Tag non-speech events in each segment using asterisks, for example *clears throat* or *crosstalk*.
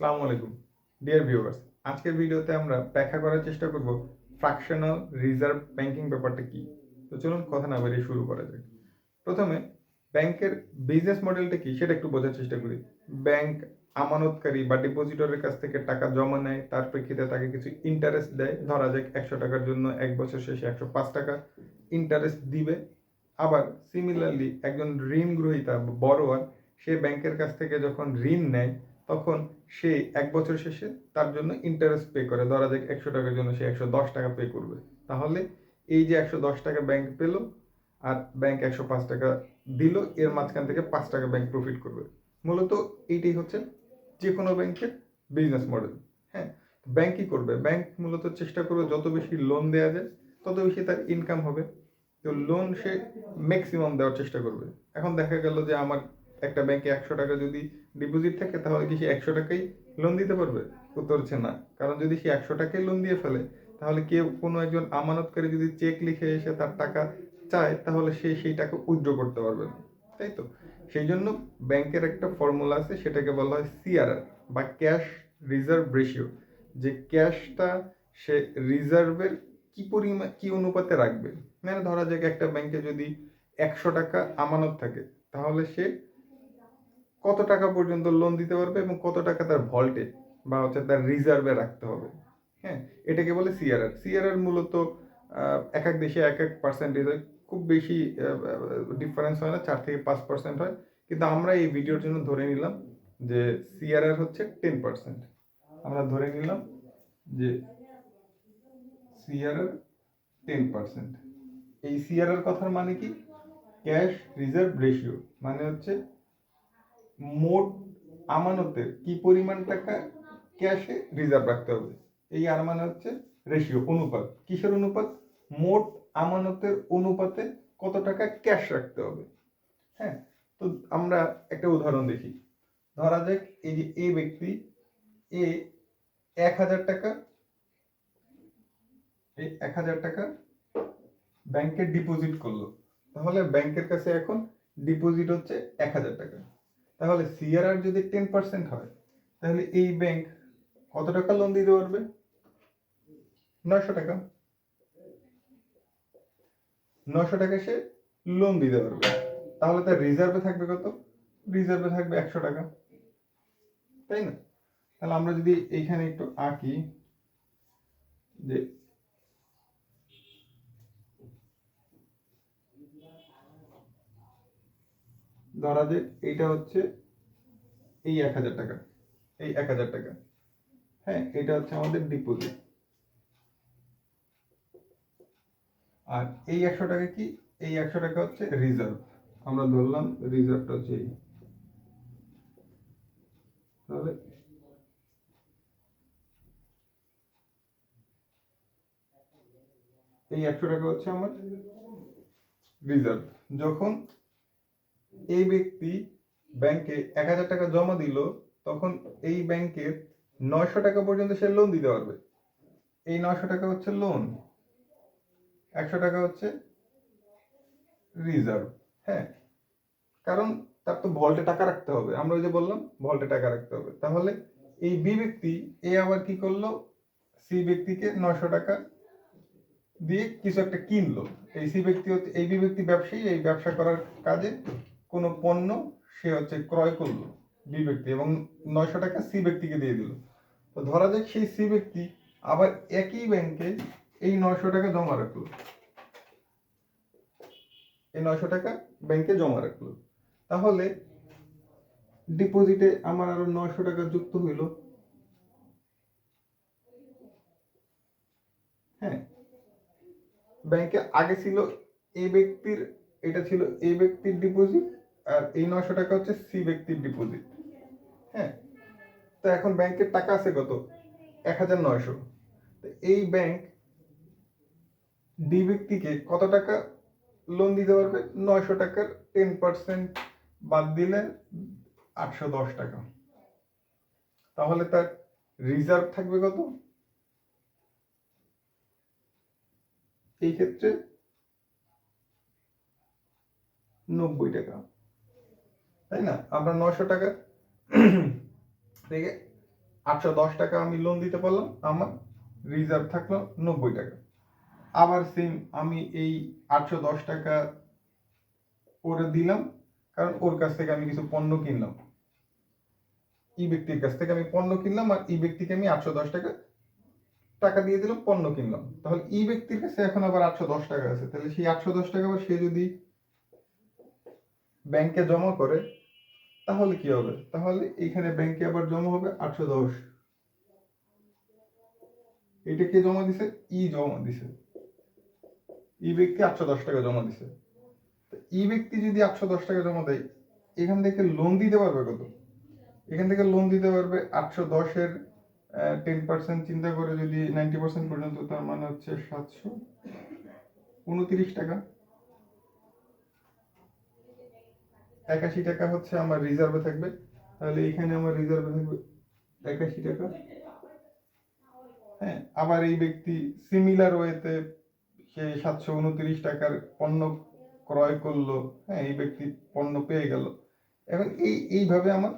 আসসালামু আলাইকুম। Dear viewers আজকের ভিডিওতে আমরা ব্যাখ্যা করার চেষ্টা করব ফ্র্যাকশনাল রিজার্ভ ব্যাংকিং ব্যাপারটা কি। তো চলুন কথা না বেরিয়ে শুরু করা যাক। প্রথমে, ব্যাংকের বিজনেস মডেলটা কি সেটা একটু বোঝার চেষ্টা করি। ব্যাংক আমানতকারী বা ডিপোজিটরের কাছ থেকে টাকা জমা নেয়, তার প্রেক্ষিতে তাকে কিছু ইন্টারেস্ট দেয়, ধরা যাক একশো টাকার জন্য এক বছর শেষে একশো পাঁচ টাকা ইন্টারেস্ট দিবে। আবার সিমিলারলি একজন ঋণ গ্রহীতা বড়োয়ার সে ব্যাংকের কাছ থেকে যখন ঋণ নেয় তখন সে এক বছর শেষে তার জন্য ইন্টারেস্ট পে করে। ধরা যাক একশো টাকার জন্য সে একশো দশ টাকা পে করবে। তাহলে এই যে একশো দশ টাকা ব্যাংক পেল আর ব্যাংক একশো পাঁচ টাকা দিল, এর মাঝখান থেকে পাঁচ টাকা ব্যাংক প্রফিট করবে। মূলত এইটাই হচ্ছে যে কোনো ব্যাংকের বিজনেস মডেল হ্যাঁ? ব্যাংক কী করবে? ব্যাংক মূলত চেষ্টা করবে যত বেশি লোন দেওয়া যায়, তত বেশি তার ইনকাম হবে। তো লোন সে ম্যাক্সিমাম দেওয়ার চেষ্টা করবে। এখন দেখা গেল যে আমার একটা ব্যাংকে একশো টাকা যদি ডিপোজিট থাকে, তাহলে কি সে একশো টাকাই লোন দিতে পারবে? উত্তর হচ্ছে না। কারণ যদি সে একশো টাকাই লোন দিয়ে ফেলে, তাহলে কেউ কোনো একজন আমানতকারী যদি চেক লিখে এসে তার টাকা চায়, তাহলে সে সেই টাকা উইথড্র করতে পারবে না। তাই তো? সেই জন্য ব্যাংকের একটা ফর্মুলা আছে, সেটাকে বলা হয় সিআরআর বা ক্যাশ রিজার্ভ রেশিও যে ক্যাশটা সে রিজার্ভের কি পরিমাণ কি অনুপাতে রাখবে? মানে ধরা যাক একটা ব্যাংকে যদি একশো টাকা আমানত থাকে, তাহলে সে কত টাকা পর্যন্ত লোন দিতে পারবে এবং কত টাকা তার ভল্টে বা হচ্ছে তার রিজার্ভে রাখতে হবে। হ্যাঁ এটাকে বলে সিআরআর সিআরআর মূলত এক এক দেশে এক এক পার্সেন্টেজ হয়। খুব বেশি ডিফারেন্স হয় না, চার থেকে পাঁচ পার্সেন্ট হয়। কিন্তু আমরা এই ভিডিওর জন্য ধরে নিলাম যে সিআরআর হচ্ছে টেন পার্সেন্ট আমরা ধরে নিলাম যে সিআরআর টেন পার্সেন্ট এই সিআরআর কথার মানে কি? ক্যাশ রিজার্ভ রেশিও মানে হচ্ছে মোট আমানতের কি পরিমাণ টাকা ক্যাশে রিজার্ভ রাখতে হবে? এই আর মানে হচ্ছে রেশিও অনুপাত। কিসের অনুপাত? মোট আমানতের অনুপাতে কত টাকা ক্যাশ রাখতে হবে? হ্যাঁ তো আমরা একটা উদাহরণ দেখি। ধরা যাক এই যে এ ব্যক্তি, এ এক হাজার টাকা এই এক হাজার টাকা ব্যাংকে ডিপোজিট করল। তাহলে ব্যাংকের কাছে এখন ডিপোজিট হচ্ছে এক হাজার টাকা। তাহলে সিআরআর যদি টেন পার্সেন্ট হয়, তাহলে এই ব্যাংক কত টাকা লোন দিতে পারবে? নয়শো টাকা। নয়শো টাকা সে লোন দিতে পারবে। তাহলে তার রিজার্ভে থাকবে কত? রিজার্ভে থাকবে একশো টাকা। তাই না? তাহলে আমরা যদি এইখানে একটু আঁকি যে ধরা যে এইটা হচ্ছে এই এক হাজার টাকা। এই এক হাজার টাকা। হ্যাঁ এটা হচ্ছে আমাদের ডিপোজিট আর এই একশো টাকা কি? এই একশো টাকা হচ্ছে রিজার্ভ আমরা ধরলাম রিজার্ভটা হচ্ছে এই। তাহলে এই একশো টাকা হচ্ছে আমার রিজার্ভ যখন এই ব্যক্তি ব্যাংকে এক হাজার টাকা জমা দিল, তখন এই ব্যাংকের নয়শো টাকা পর্যন্ত সে লোন দিতে পারবে। এই নয়শো টাকা হচ্ছে লোন একশো টাকা হচ্ছে রিজার্ভ হ্যাঁ? কারণ তার তো ভল্টে টাকা রাখতে হবে। আমরা ওই যে বললাম ভল্টে টাকা রাখতে হবে। তাহলে এই বি ব্যক্তি, এ আবার কি করল? সি ব্যক্তিকে নয়শো টাকা দিয়ে কিছু একটা কিনলো। এই সি ব্যক্তি হচ্ছে, এই বি ব্যক্তি ব্যবসায়ী, এই ব্যবসা করার কাজে কোনো পণ্য সে হচ্ছে ক্রয় করল বি ব্যক্তি এবং নয়শো টাকা সি ব্যক্তিকে দিয়ে দিল। তো ধরা যাক সেই সি ব্যক্তি আবার একই ব্যাংকে এই নয়শো টাকা জমা রাখল। এই নয়শো টাকা ব্যাংকে জমা রাখল। তাহলে ডিপোজিটে আমার আরও নয়শো টাকা যুক্ত হইল। হ্যাঁ ব্যাংকে আগে ছিল এই ব্যক্তির, এটা ছিল এই ব্যক্তির ডিপোজিট আর এই নয়শো টাকা হচ্ছে সি ব্যক্তির ডিপোজিট হ্যাঁ? তো এখন ব্যাংকের টাকা আছে কত? এক হাজার নয়শো। তো এই ব্যাংক ডি ব্যক্তিকে কত টাকা লোন দিতে পারবে? নয়শো টাকার টেন পার্সেন্ট বাদ দিলে আটশো দশ টাকা। তাহলে তার রিজার্ভ থাকবে কত? এই ক্ষেত্রে নব্বই টাকা। তাই না? আমরা নশো টাকা থেকে আটশো দশ টাকা আমি লোন দিতে পারলাম, আমার রিজার্ভ থাকল নব্বই টাকা। আবার সেম আমি এই আটশো দশ টাকা ওরে দিলাম, কারণ ওর কাছ থেকে আমি কিছু পণ্য কিনলাম। ই ব্যক্তির কাছ থেকে আমি পণ্য কিনলাম আর ই ব্যক্তিকে আমি আটশো দশ টাকা টাকা দিয়ে দিলাম, পণ্য কিনলাম। তাহলে ই ব্যক্তির কাছে এখন আবার আটশো দশ টাকা আছে। তাহলে সেই আটশো দশ টাকা আবার সে যদি ব্যাংকে জমা করে তাহলে কি হবে? তাহলে এখানে ব্যাংকে আবার জমা হবে আটশো দশ। এটা কে জমা দিছে? ই জমা দিছে। ই ব্যক্তি আটশো দশ টাকা জমা দিছে। ই ব্যক্তি যদি আটশো দশ টাকা জমা দেয়, এখান থেকে লোন দিতে পারবে কত? এখান থেকে লোন দিতে পারবে আটশো দশের টেন পার্সেন্ট চিন্তা করে যদি নাইনটি পার্সেন্ট পর্যন্ত, তার মানে হচ্ছে সাতশো উনত্রিশ টাকা। একাশি টাকা হচ্ছে আমার রিজার্ভে থাকবে। তাহলে এখানে আমার রিজার্ভে থাকবে একাশি টাকা। হ্যাঁ আবার এই ব্যক্তি সিমিলার ওয়েতে সে সাতশো উনত্রিশ টাকার পণ্য ক্রয় করল। হ্যাঁ এই ব্যক্তি পণ্য পেয়ে গেল। এখন এই, এইভাবে আমার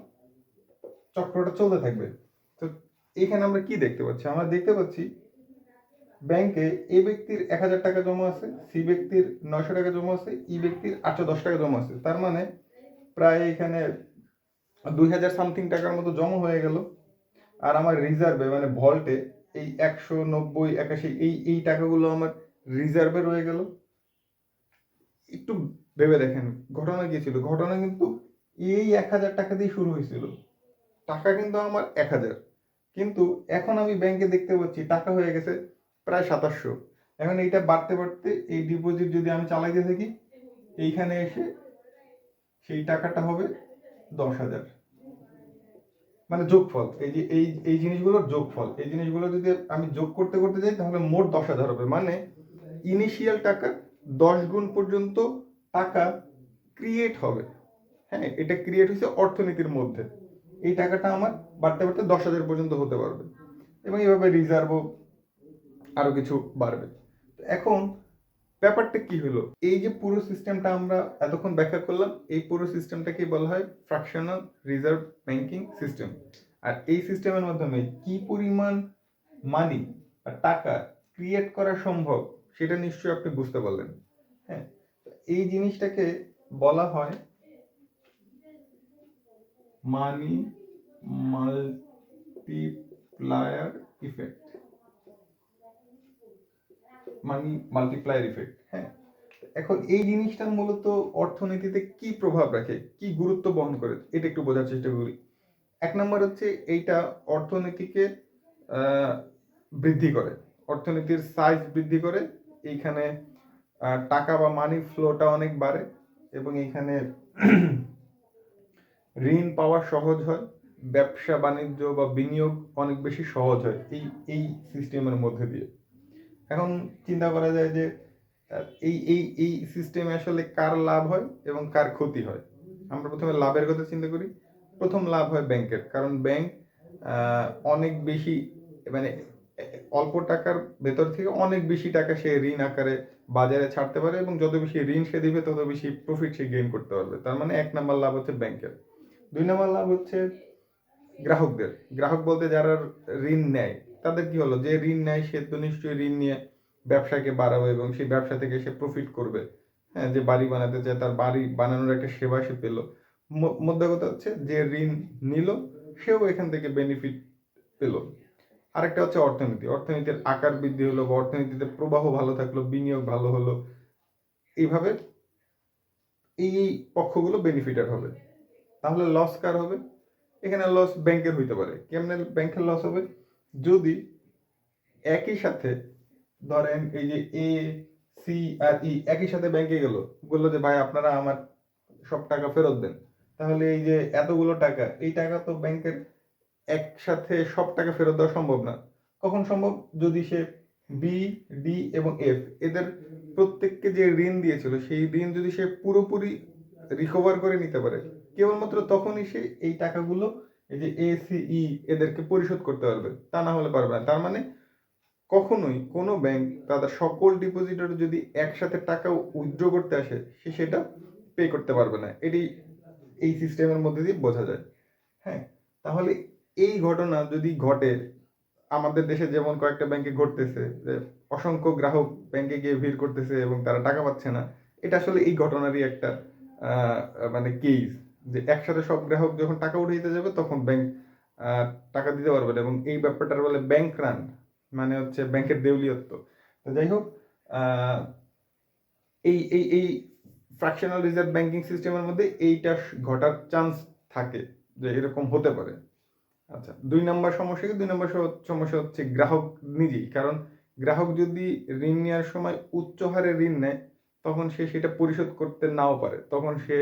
চক্রটা চলতে থাকবে। তো এখানে আমরা কি দেখতে পাচ্ছি? আমরা দেখতে পাচ্ছি ব্যাংকে এ ব্যক্তির এক হাজার টাকা জমা আছে, সি ব্যক্তির নয়শো টাকা জমা আছে, ই ব্যক্তির আটশো দশ টাকা জমা আছে। তার মানে প্রায় এখানে দুই হাজার সামথিং টাকার মতো জমা হয়ে গেল। আর আমার রিজার্ভে মানে ভল্টে এই একশো নব্বই, একাশি, এই এই টাকাগুলো আমার রিজার্ভে রয়ে গেল। একটু ভেবে দেখেন, ঘটনা কি ছিল? ঘটনা কিন্তু এই এক হাজার টাকা দিয়ে শুরু হয়েছিল। টাকা কিন্তু আমার এক হাজার। কিন্তু এখন আমি ব্যাংকে দেখতে পাচ্ছি, টাকা হয়ে গেছে প্রায় সাতাশশো। এখন এইটা বাড়তে বাড়তে এই ডিপোজিট যদি আমি চালাইতে থাকি, এইখানে এসে সেই টাকাটা হবে দশ হাজার। মানে যোগফল, এই যে, এই এই জিনিসগুলোর যোগফল, এই জিনিসগুলো যদি আমি যোগ করতে করতে যাই, তাহলে মোট দশ হাজার হবে। মানে ইনিশিয়াল টাকা দশ গুণ পর্যন্ত টাকা ক্রিয়েট হবে। হ্যাঁ এটা ক্রিয়েট হয়েছে অর্থনীতির মধ্যে। এই টাকাটা আমার বাড়তে বাড়তে দশ হাজার পর্যন্ত হতে পারবে। এবং এভাবে রিজার্ভও আরও কিছু বাড়বে। এখন ব্যাপারটা কি হলো? এই যে পুরো সিস্টেমটা আমরা এতক্ষণ ব্যাখ্যা করলাম, এই পুরো সিস্টেমটাকে বলা হয় ফ্র্যাকশনাল রিজার্ভ ব্যাংকিং সিস্টেম আর এই সিস্টেমের মাধ্যমে কি পরিমাণ মানি বা টাকা ক্রিয়েট করা সম্ভব, সেটা নিশ্চয়ই আপনি বুঝতে পারলেন। হ্যাঁ এই জিনিসটাকে বলা হয় money multiplier effect money multiplier effect হ্যাঁ। এখন এই জিনিসটা মূলত অর্থনীতিতে কি প্রভাব রাখে কি গুরুত্ব বহন করে এটা একটু বোঝার চেষ্টা করি। এক নম্বর হচ্ছে এইটা অর্থনীতিকে বৃদ্ধি করে অর্থনীতির সাইজ বৃদ্ধি করে এইখানে টাকা বা মানি ফ্লোটা অনেক বাড়ে এবং এইখানে *clears throat* ঋণ পাওয়া সহজ হয় ব্যবসা বাণিজ্য বা বিনিয়োগ অনেক বেশি সহজ হয় এই এই সিস্টেমের মধ্যে দিয়ে। এখন চিন্তা করা যায় যে এই এই এই সিস্টেমে আসলে কার লাভ হয় এবং কার ক্ষতি হয়? আমরা প্রথমে লাভের কথা চিন্তা করি। প্রথম লাভ হয় ব্যাংকের। কারণ ব্যাংক অনেক বেশি মানে অল্প টাকার ভেতর থেকে অনেক বেশি টাকা সে ঋণ আকারে বাজারে ছাড়তে পারে এবং যত বেশি ঋণ সে দিবে, তত বেশি প্রফিট সে গেইন করতে পারবে। তার মানে এক নাম্বার লাভ হচ্ছে ব্যাংকের। দুই নাম্বার লাভ হচ্ছে গ্রাহকদের। গ্রাহক বলতে যারা ঋণ নেয় তাদের কি হলো? যে ঋণ নেয়, সে তো নিশ্চয়ই ঋণ নিয়ে ব্যবসাকে বাড়াবে এবং সেই ব্যবসা থেকে সে প্রফিট করবে। হ্যাঁ যে বাড়ি বানাতে চায়, তার বাড়ি বানানোর একটা সেবা সে পেল। মধ্যে কথা হচ্ছে যে ঋণ নিল, সেও এখান থেকে বেনিফিট পেল। আরেকটা হচ্ছে অর্থনীতি। অর্থনীতির আকার বৃদ্ধি হলো, বা অর্থনীতিতে প্রবাহ ভালো থাকল, বিনিয়োগ ভালো হলো, এইভাবে এই এই পক্ষগুলো বেনিফিটার হবে। তাহলে লস কার হবে? এখানে লস ব্যাংকের হইতে পারে। কেমনে ব্যাংকের লস হবে? যদি একই সাথে ধরেন এই যে এ সি আর ই একই সাথে ব্যাংকে গেল, বলল যে, ভাই, আপনারা আমার সব টাকা ফেরত দেন। তাহলে এই যে এতগুলো টাকা, এই টাকা তো ব্যাংকের একসাথে সব টাকা ফেরত দেওয়া সম্ভব না। কখন সম্ভব? যদি সে বি ডি এবং এফ এদের প্রত্যেককে যে ঋণ দিয়েছিল, সেই ঋণ যদি সে পুরোপুরি রিকভার করে নিতে পারে, কেবলমাত্র তখনই সে এই টাকাগুলো এই যে এ ই এদেরকে পরিশোধ করতে পারবে, তা না হলে পারবে না। তার মানে কখনোই কোনো ব্যাংক তাদের সকল ডিপোজিটর যদি একসাথে টাকা উইথড্র করতে আসে, সে সেটা পে করতে পারবে না। এটি এই সিস্টেমের মধ্যে দিয়ে বোঝা যায়। হ্যাঁ তাহলে এই ঘটনা যদি ঘটে, আমাদের দেশে যেমন কয়েকটা ব্যাংকে ঘটতেছে, যে অসংখ্য গ্রাহক ব্যাংকে গিয়ে ভিড় করতেছে এবং তারা টাকা পাচ্ছে না, এটা আসলে এই ঘটনারই একটা মানে কেস যে একসাথে সব গ্রাহক যখন টাকা উঠে দিতে যাবে, তখন ব্যাংক টাকা দিতে পারবে না। এবং এই ব্যাপারটার বলে ব্যাংক রান মানে হচ্ছে ব্যাংকের দেউলিয়ত্ব। তো যাই হোক এই এই এই ফ্র্যাকশনাল রিজার্ভ ব্যাংকিং সিস্টেমের মধ্যে এইটা ঘটার চান্স থাকে যে এরকম হতে পারে। আচ্ছা দুই নম্বর সমস্যা কি? দুই নম্বর সমস্যা হচ্ছে গ্রাহক নিজেই। কারণ গ্রাহক যদি ঋণ নেওয়ার সময় উচ্চ হারে ঋণ নেয়, তখন সে সেটা পরিশোধ করতে নাও পারে। তখন সে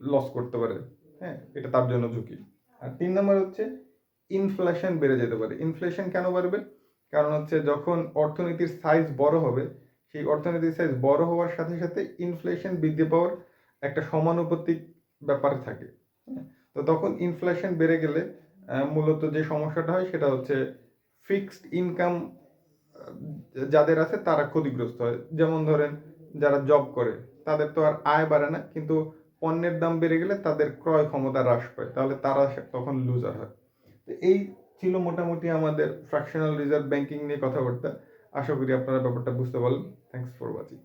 লস করতে পারে হ্যাঁ? এটা তার জন্য ঝুঁকি। আর তিন নম্বর হচ্ছে ইনফ্লেশন বেড়ে যেতে পারে। ইনফ্লেশন কেন বাড়বে? কারণ হচ্ছে যখন অর্থনীতির সাইজ বড় হবে, সেই অর্থনীতির সাইজ বড় হওয়ার সাথে সাথে ইনফ্লেশন বৃদ্ধি পাওয়ার একটা সমানুপাতিক ব্যাপার থাকে হ্যাঁ? তো তখন ইনফ্লেশন বেড়ে গেলে মূলত যে সমস্যাটা হয় সেটা হচ্ছে ফিক্সড ইনকাম যাদের আছে তারা ক্ষতিগ্রস্ত হয়। যেমন ধরেন, যারা জব করে, তাদের তো আর আয় বাড়ে না, কিন্তু পণ্যের দাম বেড়ে গেলে তাদের ক্রয় ক্ষমতা হ্রাস পায়, তাহলে তারা তখন লুজার হয়। তো এই ছিল মোটামুটি আমাদের ফ্র্যাকশনাল রিজার্ভ ব্যাংকিং নিয়ে কথাবার্তা আশা করি আপনারা ব্যাপারটা বুঝতে পারলেন। Thanks for watching